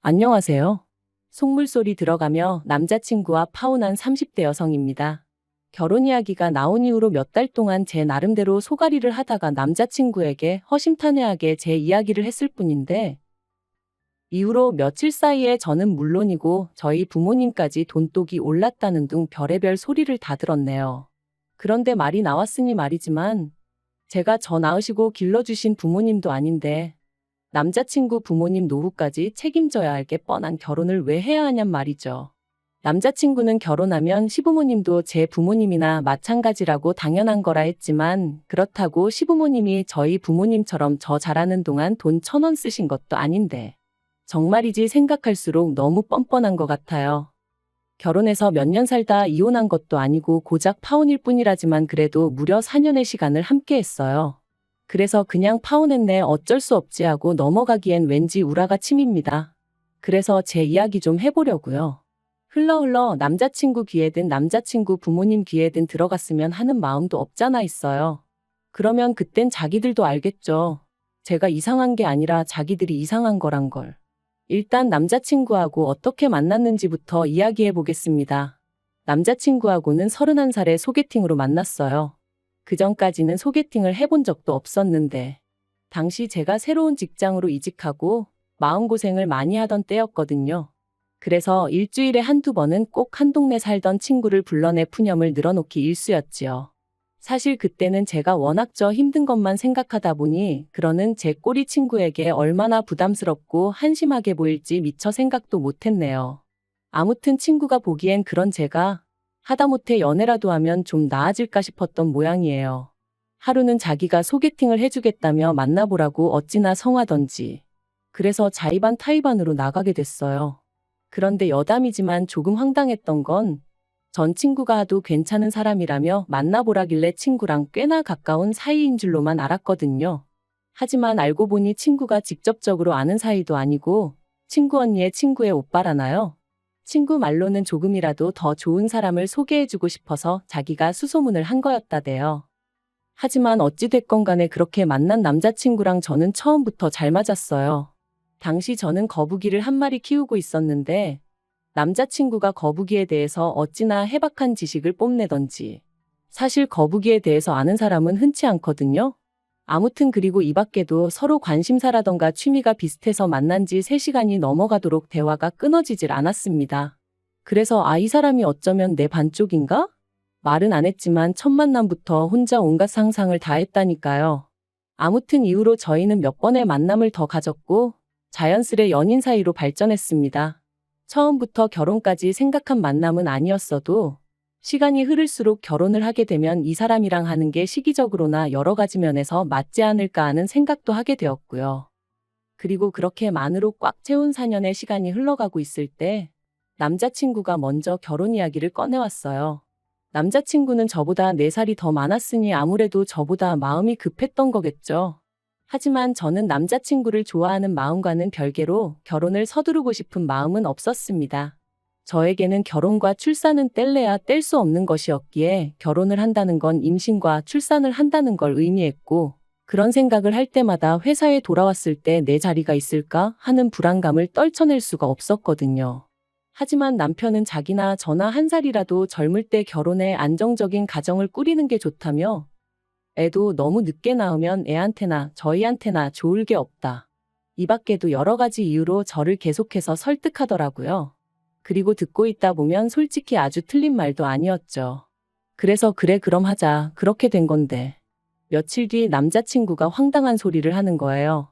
안녕하세요. 속물소리 들어가며 남자친구와 파혼한 30대 여성입니다. 결혼 이야기가 나온 이후로 몇 달 동안 제 나름대로 소가리를 하다가 남자친구에게 허심탄회하게 제 이야기를 했을 뿐인데, 이후로 며칠 사이에 저는 물론이고 저희 부모님까지 돈독이 올랐다는 등 별의별 소리를 다 들었네요. 그런데 말이 나왔으니 말이지만, 제가 저 낳으시고 길러주신 부모님도 아닌데, 남자친구 부모님 노후까지 책임져야 할 게 뻔한 결혼을 왜 해야 하냔 말이죠. 남자친구는 결혼하면 시부모님도 제 부모님이나 마찬가지라고 당연한 거라 했지만 그렇다고 시부모님이 저희 부모님처럼 저 잘하는 동안 돈 천 원 쓰신 것도 아닌데 정말이지 생각할수록 너무 뻔뻔한 것 같아요. 결혼해서 몇 년 살다 이혼한 것도 아니고 고작 파혼일 뿐이라지만 그래도 무려 4년의 시간을 함께 했어요. 그래서 그냥 파혼했네 어쩔 수 없지 하고 넘어가기엔 왠지 우라가 침입니다. 그래서 제 이야기 좀 해보려고요. 흘러 흘러 남자친구 귀에든 남자친구 부모님 귀에든 들어갔으면 하는 마음도 없잖아 있어요. 그러면 그땐 자기들도 알겠죠. 제가 이상한 게 아니라 자기들이 이상한 거란 걸. 일단 남자친구하고 어떻게 만났는지부터 이야기해 보겠습니다. 남자친구하고는 31살에 소개팅으로 만났어요. 그 전까지는 소개팅을 해본 적도 없었는데, 당시 제가 새로운 직장으로 이직하고 마음고생을 많이 하던 때였거든요. 그래서 일주일에 한두 번은 꼭 한 동네 살던 친구를 불러내 푸념을 늘어놓기 일쑤였지요. 사실 그때는 제가 워낙 저 힘든 것만 생각하다 보니 그러는 제 꼬리 친구에게 얼마나 부담스럽고 한심하게 보일지 미처 생각도 못했네요. 아무튼 친구가 보기엔 그런 제가 하다못해 연애라도 하면 좀 나아질까 싶었던 모양이에요. 하루는 자기가 소개팅을 해주겠다며 만나보라고 어찌나 성하던지. 그래서 자의반 타의반으로 나가게 됐어요. 그런데 여담이지만 조금 황당했던 건 전 친구가 하도 괜찮은 사람이라며 만나보라길래 친구랑 꽤나 가까운 사이인 줄로만 알았거든요. 하지만 알고 보니 친구가 직접적으로 아는 사이도 아니고 친구 언니의 친구의 오빠라나요? 친구 말로는 조금이라도 더 좋은 사람을 소개해주고 싶어서 자기가 수소문을 한 거였다대요. 하지만 어찌됐건 간에 그렇게 만난 남자친구랑 저는 처음부터 잘 맞았어요. 당시 저는 거북이를 한 마리 키우고 있었는데 남자친구가 거북이에 대해서 어찌나 해박한 지식을 뽐내던지. 사실 거북이에 대해서 아는 사람은 흔치 않거든요. 아무튼 그리고 이 밖에도 서로 관심사라던가 취미가 비슷해서 만난 지 3시간이 넘어가도록 대화가 끊어지질 않았습니다. 그래서 아, 이 사람이 어쩌면 내 반쪽인가? 말은 안 했지만 첫 만남부터 혼자 온갖 상상을 다 했다니까요. 아무튼 이후로 저희는 몇 번의 만남을 더 가졌고 자연스레 연인 사이로 발전했습니다. 처음부터 결혼까지 생각한 만남은 아니었어도 시간이 흐를수록 결혼을 하게 되면 이 사람이랑 하는 게 시기적으로나 여러 가지 면에서 맞지 않을까 하는 생각도 하게 되었고요. 그리고 그렇게 만으로 꽉 채운 4년의 시간이 흘러가고 있을 때 남자친구가 먼저 결혼 이야기를 꺼내왔어요. 남자친구는 저보다 4살이 더 많았으니 아무래도 저보다 마음이 급했던 거겠죠. 하지만 저는 남자친구를 좋아하는 마음과는 별개로 결혼을 서두르고 싶은 마음은 없었습니다. 저에게는 결혼과 출산은 뗄래야 뗄 수 없는 것이었기에 결혼을 한다는 건 임신과 출산을 한다는 걸 의미했고 그런 생각을 할 때마다 회사에 돌아왔을 때 내 자리가 있을까 하는 불안감을 떨쳐낼 수가 없었거든요. 하지만 남편은 자기나 저나 한 살이라도 젊을 때 결혼해 안정적인 가정을 꾸리는 게 좋다며 애도 너무 늦게 낳으면 애한테나 저희한테나 좋을 게 없다. 이 밖에도 여러 가지 이유로 저를 계속해서 설득하더라고요. 그리고 듣고 있다 보면 솔직히 아주 틀린 말도 아니었죠. 그래서 그래 그럼 하자 그렇게 된 건데. 며칠 뒤 남자친구가 황당한 소리를 하는 거예요.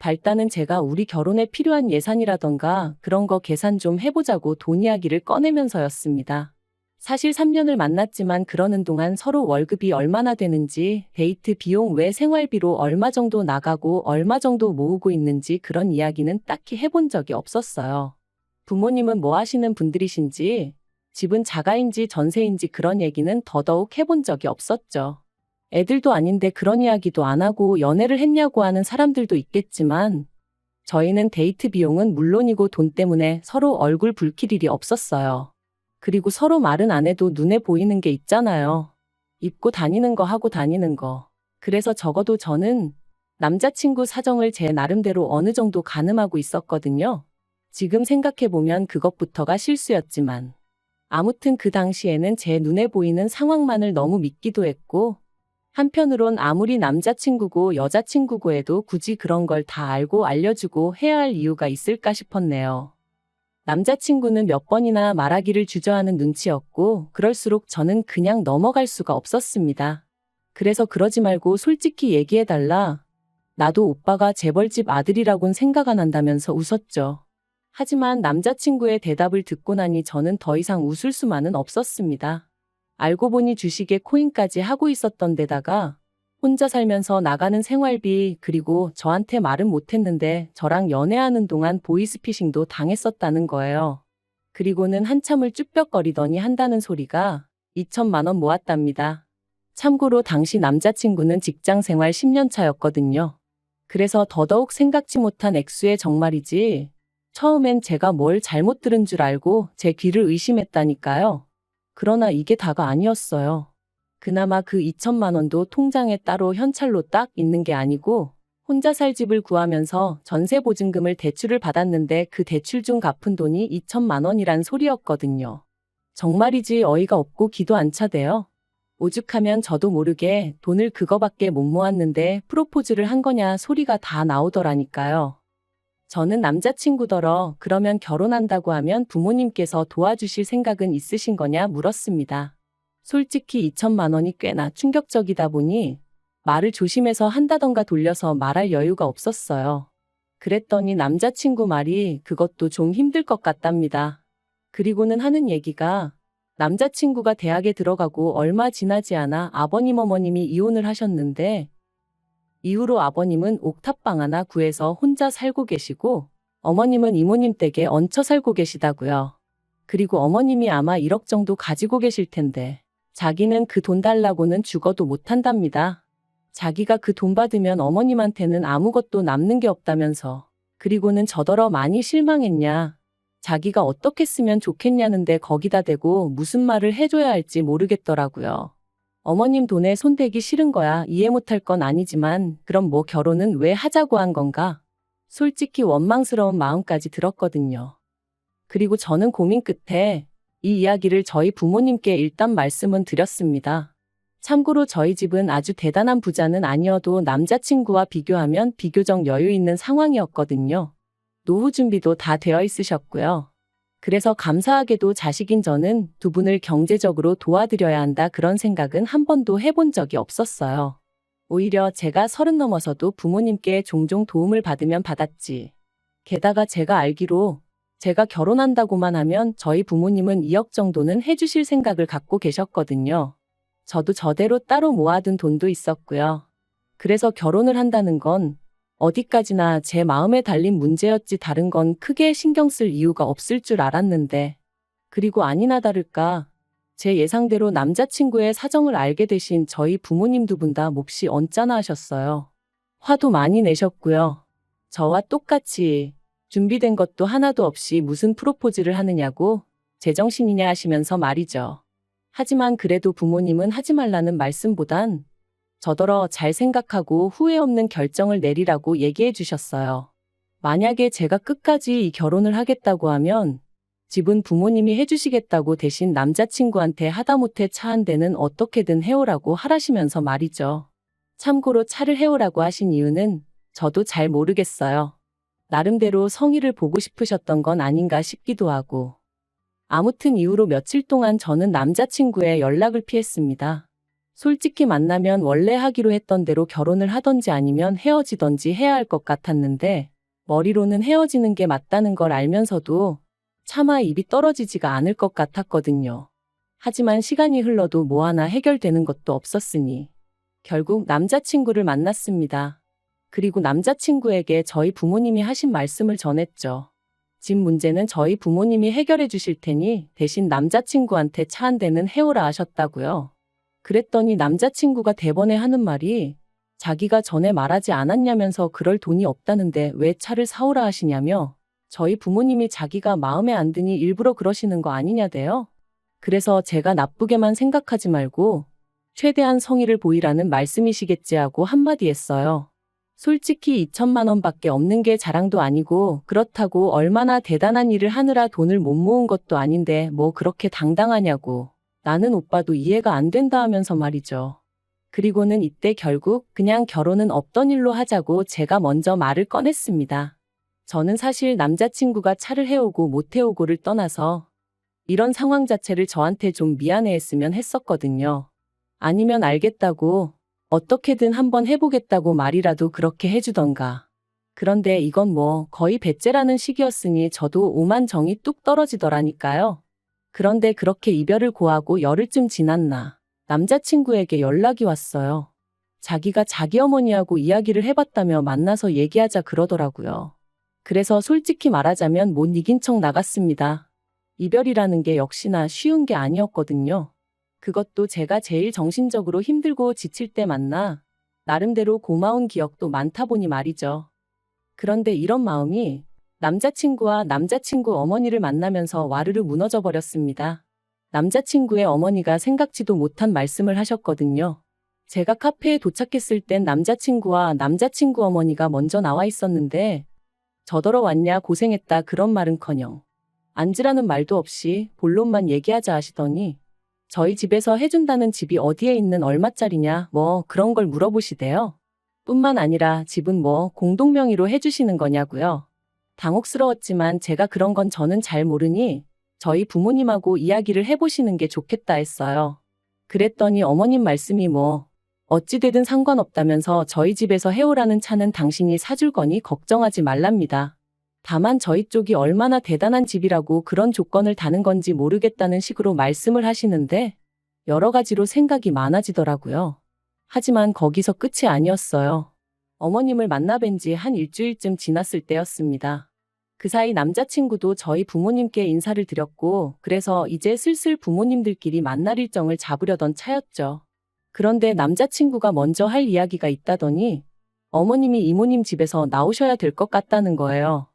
발단은 제가 우리 결혼에 필요한 예산이라던가 그런 거 계산 좀 해보자고 돈 이야기를 꺼내면서였습니다. 사실 3년을 만났지만 그러는 동안 서로 월급이 얼마나 되는지, 데이트 비용 외 생활비로 얼마 정도 나가고 얼마 정도 모으고 있는지 그런 이야기는 딱히 해본 적이 없었어요. 부모님은 뭐 하시는 분들이신지, 집은 자가인지 전세인지 그런 얘기는 더더욱 해본 적이 없었죠. 애들도 아닌데 그런 이야기도 안 하고 연애를 했냐고 하는 사람들도 있겠지만, 저희는 데이트 비용은 물론이고 돈 때문에 서로 얼굴 붉힐 일이 없었어요. 그리고 서로 말은 안 해도 눈에 보이는 게 있잖아요. 입고 다니는 거 하고 다니는 거. 그래서 적어도 저는 남자친구 사정을 제 나름대로 어느 정도 가늠하고 있었거든요. 지금 생각해보면 그것부터가 실수였지만. 아무튼 그 당시에는 제 눈에 보이는 상황만을 너무 믿기도 했고, 한편으론 아무리 남자친구고 여자친구고 해도 굳이 그런 걸 다 알고 알려주고 해야 할 이유가 있을까 싶었네요. 남자친구는 몇 번이나 말하기를 주저하는 눈치였고, 그럴수록 저는 그냥 넘어갈 수가 없었습니다. 그래서 그러지 말고 솔직히 얘기해달라. 나도 오빠가 재벌집 아들이라곤 생각 안 한다면서 웃었죠. 하지만 남자친구의 대답을 듣고 나니 저는 더 이상 웃을 수만은 없었습니다. 알고 보니 주식에 코인까지 하고 있었던 데다가 혼자 살면서 나가는 생활비 그리고 저한테 말은 못했는데 저랑 연애하는 동안 보이스피싱도 당했었다는 거예요. 그리고는 한참을 쭈뼛거리더니 한다는 소리가 2천만 원 모았답니다. 참고로 당시 남자친구는 직장 생활 10년 차였거든요. 그래서 더더욱 생각지 못한 액수의 정말이지. 처음엔 제가 뭘 잘못 들은 줄 알고 제 귀를 의심했다니까요. 그러나 이게 다가 아니었어요. 그나마 그 2천만 원도 통장에 따로 현찰로 딱 있는 게 아니고 혼자 살 집을 구하면서 전세 보증금을 대출을 받았는데 그 대출 중 갚은 돈이 2천만 원이란 소리였거든요. 정말이지 어이가 없고 기도 안 차대요. 오죽하면 저도 모르게 돈을 그거밖에 못 모았는데 프로포즈를 한 거냐 소리가 다 나오더라니까요. 저는 남자친구더러 그러면 결혼한다고 하면 부모님께서 도와주실 생각은 있으신 거냐 물었습니다. 솔직히 2천만 원이 꽤나 충격적이다 보니 말을 조심해서 한다던가 돌려서 말할 여유가 없었어요. 그랬더니 남자친구 말이 그것도 좀 힘들 것 같답니다. 그리고는 하는 얘기가 남자친구가 대학에 들어가고 얼마 지나지 않아 아버님 어머님이 이혼을 하셨는데 이후로 아버님은 옥탑방 하나 구해서 혼자 살고 계시고 어머님은 이모님 댁에 얹혀 살고 계시다고요. 그리고 어머님이 아마 1억 정도 가지고 계실 텐데 자기는 그 돈 달라고는 죽어도 못한답니다. 자기가 그 돈 받으면 어머님한테는 아무것도 남는 게 없다면서 그리고는 저더러 많이 실망했냐. 자기가 어떻게 쓰면 좋겠냐는데 거기다 대고 무슨 말을 해줘야 할지 모르겠더라고요. 어머님 돈에 손대기 싫은 거야 이해 못할 건 아니지만 그럼 뭐 결혼은 왜 하자고 한 건가? 솔직히 원망스러운 마음까지 들었거든요. 그리고 저는 고민 끝에 이 이야기를 저희 부모님께 일단 말씀은 드렸습니다. 참고로 저희 집은 아주 대단한 부자는 아니어도 남자친구와 비교하면 비교적 여유 있는 상황이었거든요. 노후 준비도 다 되어 있으셨고요. 그래서 감사하게도 자식인 저는 두 분을 경제적으로 도와드려야 한다 그런 생각은 한 번도 해본 적이 없었어요. 오히려 제가 서른 넘어서도 부모님께 종종 도움을 받으면 받았지. 게다가 제가 알기로 제가 결혼한다고만 하면 저희 부모님은 2억 정도는 해주실 생각을 갖고 계셨거든요. 저도 저대로 따로 모아둔 돈도 있었고요. 그래서 결혼을 한다는 건 어디까지나 제 마음에 달린 문제였지 다른 건 크게 신경 쓸 이유가 없을 줄 알았는데. 그리고 아니나 다를까. 제 예상대로 남자친구의 사정을 알게 되신 저희 부모님 두 분 다 몹시 언짢아 하셨어요. 화도 많이 내셨고요. 저와 똑같이 준비된 것도 하나도 없이 무슨 프로포즈를 하느냐고 제정신이냐 하시면서 말이죠. 하지만 그래도 부모님은 하지 말라는 말씀보단 저더러 잘 생각하고 후회 없는 결정을 내리라고 얘기해 주셨어요. 만약에 제가 끝까지 이 결혼을 하겠다고 하면 집은 부모님이 해주시겠다고 대신 남자친구한테 하다못해 차 한 대는 어떻게든 해오라고 하라시면서 말이죠. 참고로 차를 해오라고 하신 이유는 저도 잘 모르겠어요. 나름대로 성의를 보고 싶으셨던 건 아닌가 싶기도 하고. 아무튼 이후로 며칠 동안 저는 남자친구의 연락을 피했습니다. 솔직히 만나면 원래 하기로 했던 대로 결혼을 하던지 아니면 헤어지던지 해야 할 것 같았는데 머리로는 헤어지는 게 맞다는 걸 알면서도 차마 입이 떨어지지가 않을 것 같았거든요. 하지만 시간이 흘러도 뭐 하나 해결되는 것도 없었으니 결국 남자친구를 만났습니다. 그리고 남자친구에게 저희 부모님이 하신 말씀을 전했죠. 집 문제는 저희 부모님이 해결해 주실 테니 대신 남자친구한테 차 한 대는 해오라 하셨다고요. 그랬더니 남자친구가 대번에 하는 말이 자기가 전에 말하지 않았냐면서 그럴 돈이 없다는데 왜 차를 사오라 하시냐며 저희 부모님이 자기가 마음에 안 드니 일부러 그러시는 거 아니냐대요. 그래서 제가 나쁘게만 생각하지 말고 최대한 성의를 보이라는 말씀이시겠지 하고 한마디 했어요. 솔직히 2천만 원밖에 없는 게 자랑도 아니고 그렇다고 얼마나 대단한 일을 하느라 돈을 못 모은 것도 아닌데 뭐 그렇게 당당하냐고. 나는 오빠도 이해가 안 된다 하면서 말이죠. 그리고는 이때 결국 그냥 결혼은 없던 일로 하자고 제가 먼저 말을 꺼냈습니다. 저는 사실 남자친구가 차를 해오고 못 해오고를 떠나서 이런 상황 자체를 저한테 좀 미안해했으면 했었거든요. 아니면 알겠다고 어떻게든 한번 해보겠다고 말이라도 그렇게 해주던가. 그런데 이건 뭐 거의 배째라는 시기였으니 저도 오만 정이 뚝 떨어지더라니까요. 그런데 그렇게 이별을 고하고 열흘쯤 지났나 남자친구에게 연락이 왔어요. 자기가 자기 어머니하고 이야기를 해봤다며 만나서 얘기하자 그러더라고요. 그래서 솔직히 말하자면 못 이긴 척 나갔습니다. 이별이라는 게 역시나 쉬운 게 아니었거든요. 그것도 제가 제일 정신적으로 힘들고 지칠 때 만나 나름대로 고마운 기억도 많다 보니 말이죠. 그런데 이런 마음이 남자친구와 남자친구 어머니를 만나면서 와르르 무너져 버렸습니다. 남자친구의 어머니가 생각지도 못한 말씀을 하셨거든요. 제가 카페에 도착했을 땐 남자친구와 남자친구 어머니가 먼저 나와 있었는데 저더러 왔냐 고생했다 그런 말은커녕 앉으라는 말도 없이 본론만 얘기하자 하시더니 저희 집에서 해준다는 집이 어디에 있는 얼마짜리냐 뭐 그런 걸 물어보시대요. 뿐만 아니라 집은 뭐 공동명의로 해주시는 거냐고요. 당혹스러웠지만 제가 그런 건 저는 잘 모르니 저희 부모님하고 이야기를 해보시는 게 좋겠다 했어요. 그랬더니 어머님 말씀이 뭐 어찌되든 상관없다면서 저희 집에서 해오라는 차는 당신이 사줄 거니 걱정하지 말랍니다. 다만 저희 쪽이 얼마나 대단한 집이라고 그런 조건을 다는 건지 모르겠다는 식으로 말씀을 하시는데 여러 가지로 생각이 많아지더라고요. 하지만 거기서 끝이 아니었어요. 어머님을 만나 뵌 지 한 일주일쯤 지났을 때였습니다. 그 사이 남자친구도 저희 부모님께 인사를 드렸고 그래서 이제 슬슬 부모님들끼리 만날 일정을 잡으려던 차였죠. 그런데 남자친구가 먼저 할 이야기가 있다더니 어머님이 이모님 집에서 나오셔야 될 것 같다는 거예요.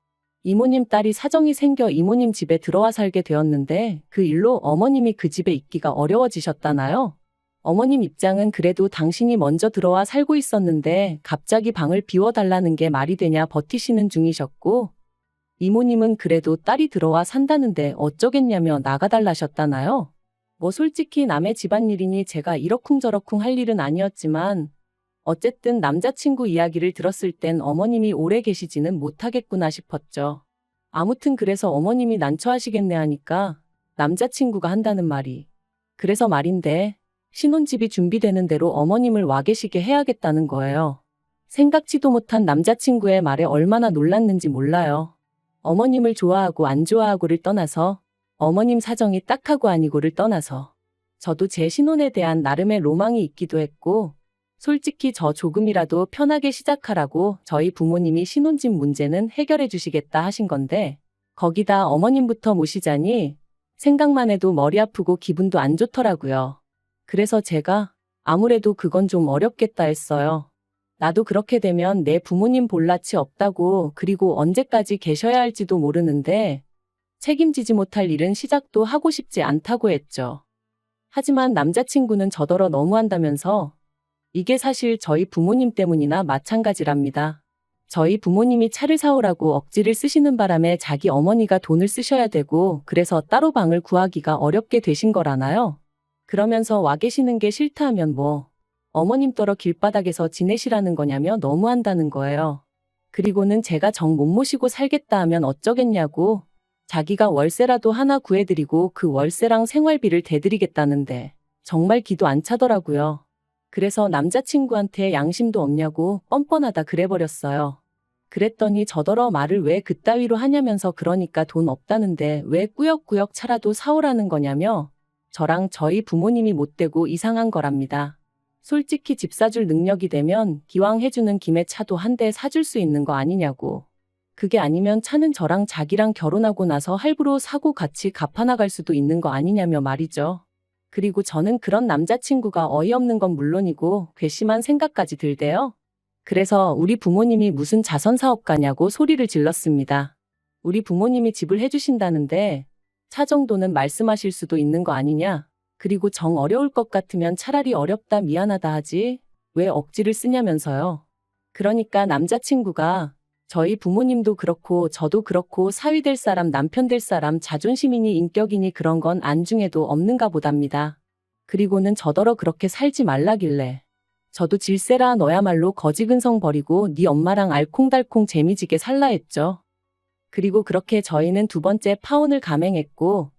이모님 딸이 사정이 생겨 이모님 집에 들어와 살게 되었는데 그 일로 어머님이 그 집에 있기가 어려워지셨다나요? 어머님 입장은 그래도 당신이 먼저 들어와 살고 있었는데 갑자기 방을 비워달라는 게 말이 되냐 버티시는 중이셨고 이모님은 그래도 딸이 들어와 산다는데 어쩌겠냐며 나가달라셨다나요? 뭐 솔직히 남의 집안일이니 제가 이러쿵저러쿵 할 일은 아니었지만 어쨌든 남자친구 이야기를 들었을 땐 어머님이 오래 계시지는 못하겠구나 싶었죠. 아무튼 그래서 어머님이 난처하시겠네 하니까 남자친구가 한다는 말이. 그래서 말인데 신혼집이 준비되는 대로 어머님을 와 계시게 해야겠다는 거예요. 생각지도 못한 남자친구의 말에 얼마나 놀랐는지 몰라요. 어머님을 좋아하고 안 좋아하고를 떠나서 어머님 사정이 딱하고 아니고를 떠나서 저도 제 신혼에 대한 나름의 로망이 있기도 했고 솔직히 저 조금이라도 편하게 시작하라고 저희 부모님이 신혼집 문제는 해결해 주시겠다 하신 건데 거기다 어머님부터 모시자니 생각만 해도 머리 아프고 기분도 안 좋더라고요. 그래서 제가 아무래도 그건 좀 어렵겠다 했어요. 나도 그렇게 되면 내 부모님 볼낯이 없다고 그리고 언제까지 계셔야 할지도 모르는데 책임지지 못할 일은 시작도 하고 싶지 않다고 했죠. 하지만 남자친구는 저더러 너무한다면서 이게 사실 저희 부모님 때문이나 마찬가지랍니다. 저희 부모님이 차를 사오라고 억지를 쓰시는 바람에 자기 어머니가 돈을 쓰셔야 되고 그래서 따로 방을 구하기가 어렵게 되신 거라나요? 그러면서 와 계시는 게 싫다 하면 뭐 어머님 떨어 길바닥에서 지내시라는 거냐며 너무한다는 거예요. 그리고는 제가 정 못 모시고 살겠다 하면 어쩌겠냐고 자기가 월세라도 하나 구해드리고 그 월세랑 생활비를 대드리겠다는데 정말 기도 안 차더라고요. 그래서 남자친구한테 양심도 없냐고 뻔뻔하다 그래버렸어요. 그랬더니 저더러 말을 왜 그따위로 하냐면서 그러니까 돈 없다는데 왜 꾸역꾸역 차라도 사오라는 거냐며 저랑 저희 부모님이 못되고 이상한 거랍니다. 솔직히 집 사줄 능력이 되면 기왕 해주는 김에 차도 한 대 사줄 수 있는 거 아니냐고. 그게 아니면 차는 저랑 자기랑 결혼하고 나서 할부로 사고 같이 갚아나갈 수도 있는 거 아니냐며 말이죠. 그리고 저는 그런 남자친구가 어이없는 건 물론이고 괘씸한 생각까지 들대요. 그래서 우리 부모님이 무슨 자선사업가냐고 소리를 질렀습니다. 우리 부모님이 집을 해주신다는데 차 정도는 말씀하실 수도 있는 거 아니냐? 그리고 정 어려울 것 같으면 차라리 어렵다 미안하다 하지 왜 억지를 쓰냐면서요. 그러니까 남자친구가 저희 부모님도 그렇고 저도 그렇고 사위 될 사람 남편 될 사람 자존심이니 인격이니 그런 건 안중에도 없는가 보답니다. 그리고는 저더러 그렇게 살지 말라길래 저도 질세라 너야말로 거지근성 버리고 네 엄마랑 알콩달콩 재미지게 살라 했죠. 그리고 그렇게 저희는 두 번째 파혼을 감행했고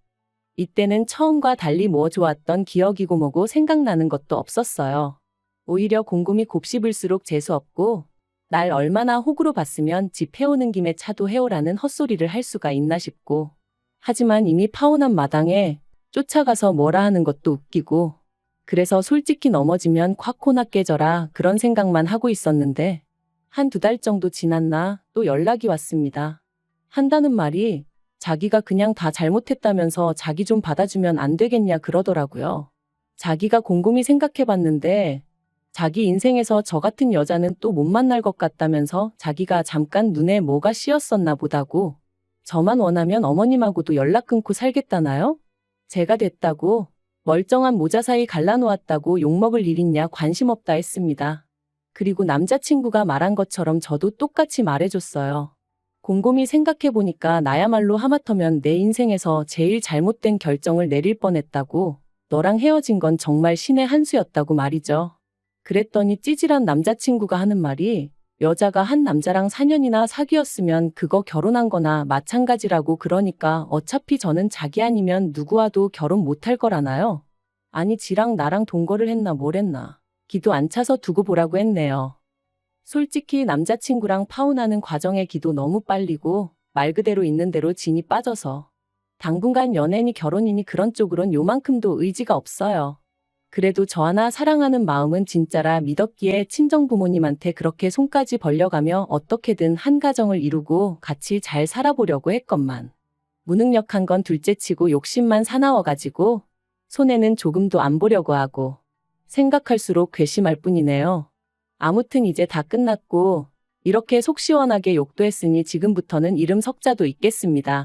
이때는 처음과 달리 뭐 좋았던 기억이고 뭐고 생각나는 것도 없었어요. 오히려 곰곰이 곱씹을수록 재수없고 날 얼마나 호구로 봤으면 집 해오는 김에 차도 해오라는 헛소리를 할 수가 있나 싶고 하지만 이미 파혼한 마당에 쫓아가서 뭐라 하는 것도 웃기고 그래서 솔직히 넘어지면 콱코나 깨져라 그런 생각만 하고 있었는데 한 두 달 정도 지났나 또 연락이 왔습니다. 한다는 말이 자기가 그냥 다 잘못했다면서 자기 좀 받아주면 안 되겠냐 그러더라고요. 자기가 곰곰이 생각해 봤는데 자기 인생에서 저 같은 여자는 또 못 만날 것 같다면서 자기가 잠깐 눈에 뭐가 씌었었나 보다고 저만 원하면 어머님하고도 연락 끊고 살겠다나요? 제가 됐다고 멀쩡한 모자 사이 갈라놓았다고 욕먹을 일 있냐 관심 없다 했습니다. 그리고 남자친구가 말한 것처럼 저도 똑같이 말해줬어요. 곰곰이 생각해보니까 나야말로 하마터면 내 인생에서 제일 잘못된 결정을 내릴 뻔했다고 너랑 헤어진 건 정말 신의 한 수였다고 말이죠. 그랬더니 찌질한 남자친구가 하는 말이 여자가 한 남자랑 4년이나 사귀었으면 그거 결혼한 거나 마찬가지라고 그러니까 어차피 저는 자기 아니면 누구와도 결혼 못할 거라나요? 아니 지랑 나랑 동거를 했나 뭘 했나. 기도 안 차서 두고 보라고 했네요. 솔직히 남자친구랑 파혼하는 과정의 기도 너무 빨리고 말 그대로 있는 대로 진이 빠져서 당분간 연애니 결혼이니 그런 쪽으론 요만큼도 의지가 없어요. 그래도 저 하나 사랑하는 마음은 진짜라 믿었기에 친정 부모님한테 그렇게 손까지 벌려가며 어떻게든 한 가정을 이루고 같이 잘 살아보려고 했건만. 무능력한 건 둘째치고 욕심만 사나워가지고 손해는 조금도 안 보려고 하고 생각할수록 괘씸할 뿐이네요. 아무튼 이제 다 끝났고 이렇게 속 시원하게 욕도 했으니 지금부터는 이름 석자도 있겠습니다.